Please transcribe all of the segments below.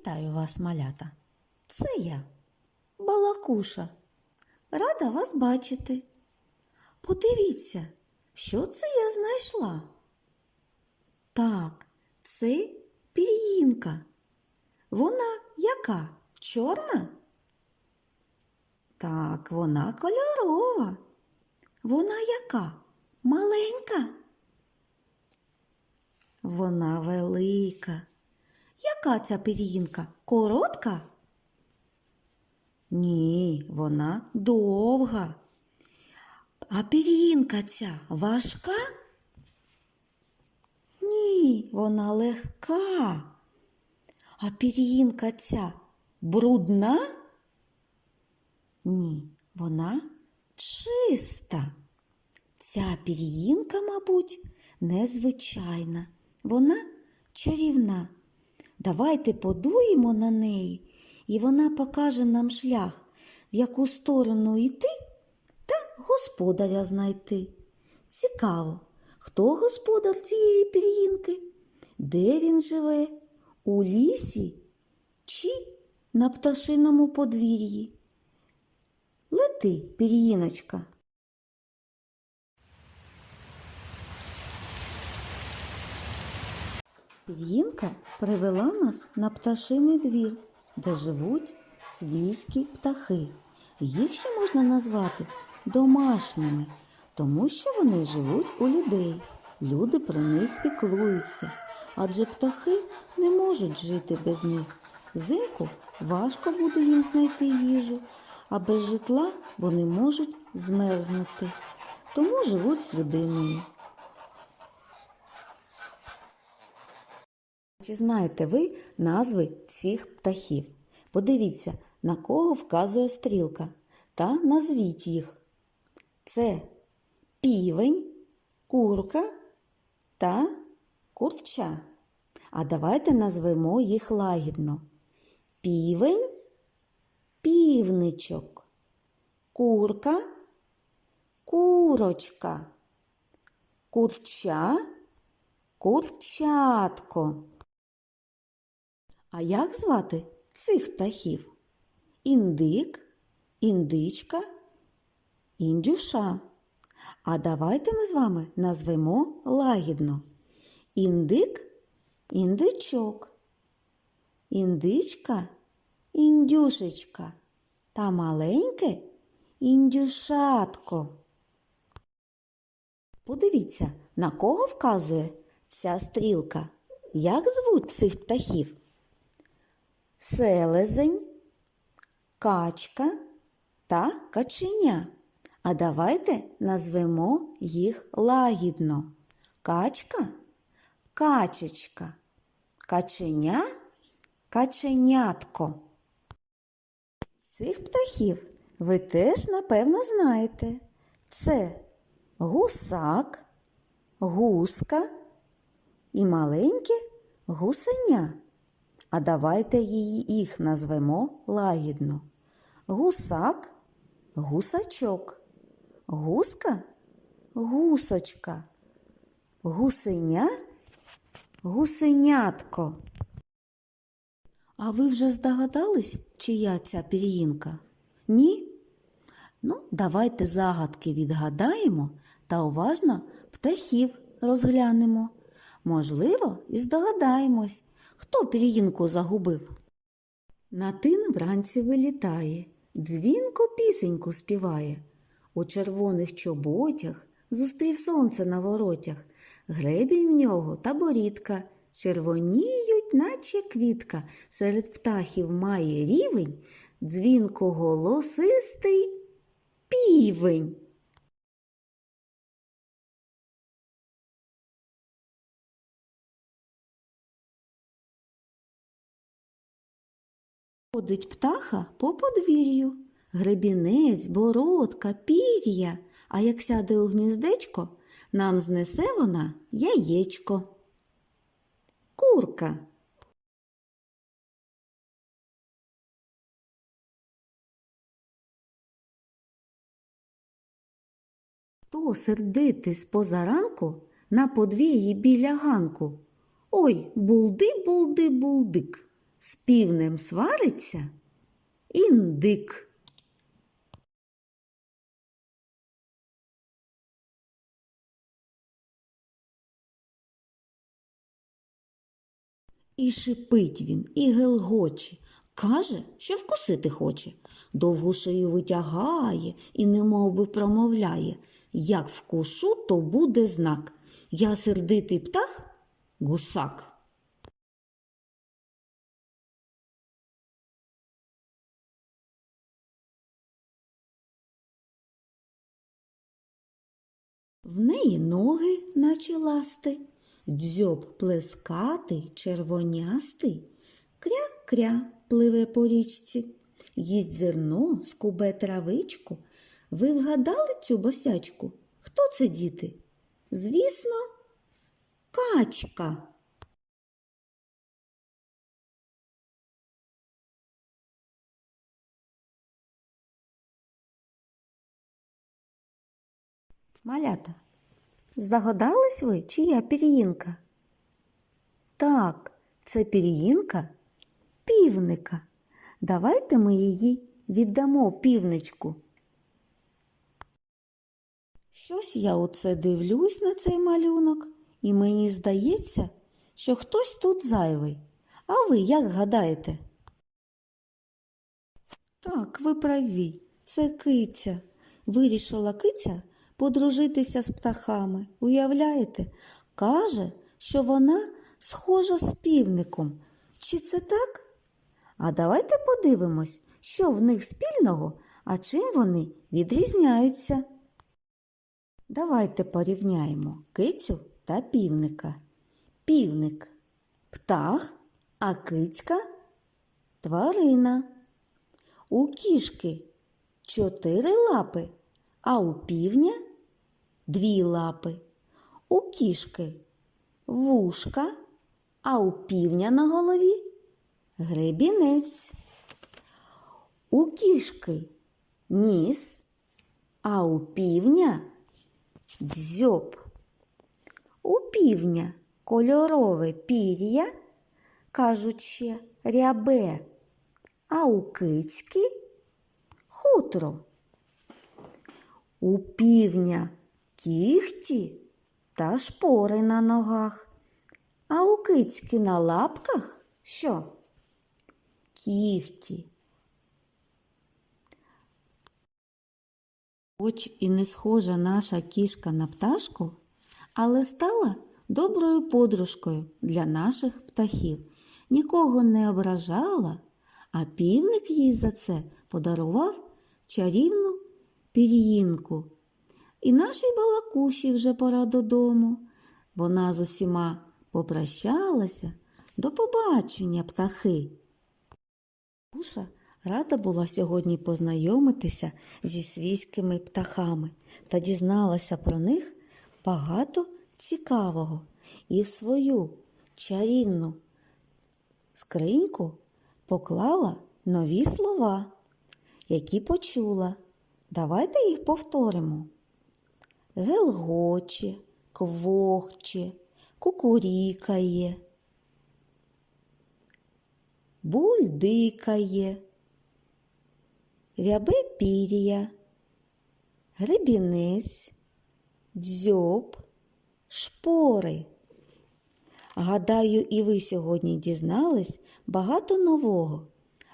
Вітаю вас, малята. Це я, Балакуша. Рада вас бачити. Подивіться, що це я знайшла. Так, це пір'їнка. Вона яка? Чорна? Так, вона кольорова. Вона яка? Маленька? Вона велика. Яка ця пір'їнка? Коротка? Ні, вона довга. А пір'їнка ця важка? Ні, вона легка. А пір'їнка ця брудна? Ні, вона чиста. Ця пір'їнка, мабуть, незвичайна. Вона чарівна. Давайте подуємо на неї, і вона покаже нам шлях, в яку сторону йти та господаря знайти. Цікаво, хто господар цієї пір'їнки? Де він живе? У лісі чи на пташиному подвір'ї? Лети, пір'їночка. Пір'їнка привела нас на пташиний двір, де живуть свійські птахи. Їх ще можна назвати домашніми, тому що вони живуть у людей. Люди про них піклуються, адже птахи не можуть жити без них. Взимку важко буде їм знайти їжу, а без житла вони можуть змерзнути, тому живуть з людиною. Чи знаєте ви назви цих птахів? Подивіться, на кого вказує стрілка, та назвіть їх. Це півень, курка та курча. А давайте назвемо їх лагідно. Півень, півничок, курка, курочка, курча, курчатко. А як звати цих птахів? Індик, індичка, індюша. А давайте ми з вами назвемо лагідно. Індик індичок, індичка індюшечка та маленьке індюшатко. Подивіться, на кого вказує ця стрілка. Як звуть цих птахів? Селезень, качка та каченя. А давайте назвемо їх лагідно. Качка, качечка, каченя, каченятко. Цих птахів ви теж, напевно, знаєте. Це гусак, гуска і маленьке гусеня. А давайте її їх назвемо лагідно. Гусак, гусачок, гуска, гусочка, гусеня, гусенятко. А ви вже здогадались, чия ця пір'їнка? Ні? Ну, давайте загадки відгадаємо та уважно птахів розглянемо. Можливо, і здогадаємось. Хто пір'їнку загубив? На тин вранці вилітає, дзвінко пісеньку співає. У червоних чоботях зустрів сонце на воротях, гребінь в нього та борідка, червоніють, наче квітка, серед птахів має рівень, дзвінко голосистий півень. Ходить птаха по подвір'ю, гребінець, бородка, пір'я, а як сяде у гніздечко, нам знесе вона яєчко. Курка. Хто сердитий з позаранку на подвір'ї біля ганку? Ой, булди, булди, булдик. З півнем свариться індик. І шипить він, і гелгоче, каже, що вкусити хоче. Довгу шию витягає і немов би промовляє. Як вкушу, то буде знак. Я сердитий птах, гусак. В неї ноги, наче ласти, дзьоб плескатий, червонястий, кря-кря пливе по річці, їсть зерно, скубе травичку. Ви вгадали цю босячку? Хто це діти? Звісно, качка. Малята, здогадались ви, чия пір'їнка? Так, це пір'їнка півника. Давайте ми її віддамо півничку. Щось я оце дивлюсь на цей малюнок, і мені здається, що хтось тут зайвий. А ви як гадаєте? Так, ви праві, це киця. Вирішила киця подружитися з птахами. Уявляєте? Каже, що вона схожа з півником. Чи це так? А давайте подивимось, що в них спільного, а чим вони відрізняються. Давайте порівняємо кицю та півника. Півник птах, а кицька тварина. У кішки чотири лапи, а у півня дві лапи. У кішки вушка, а у півня на голові гребінець. У кішки ніс, а у півня дзьоб. У півня кольорове пір'я, кажуть ще рябе, а у кицьки хутро. У півня кіхті та шпори на ногах, а у кицьки на лапках що? Кіхті. Хоч і не схожа наша кішка на пташку, але стала доброю подружкою для наших птахів. Нікого не ображала, а півник їй за це подарував чарівну пір'їнку. І нашій балакуші вже пора додому. Вона з усіма попрощалася. До побачення, птахи. Куша рада була сьогодні познайомитися зі свійськими птахами та дізналася про них багато цікавого і в свою чарівну скриньку поклала нові слова, які почула. Давайте їх повторимо. Гелгоче, квохче, кукурікає, бульдикає, рябе пір'я, гребінець, дзьоб, шпори. Гадаю, і ви сьогодні дізнались багато нового,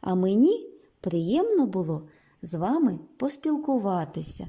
а мені приємно було з вами поспілкуватися.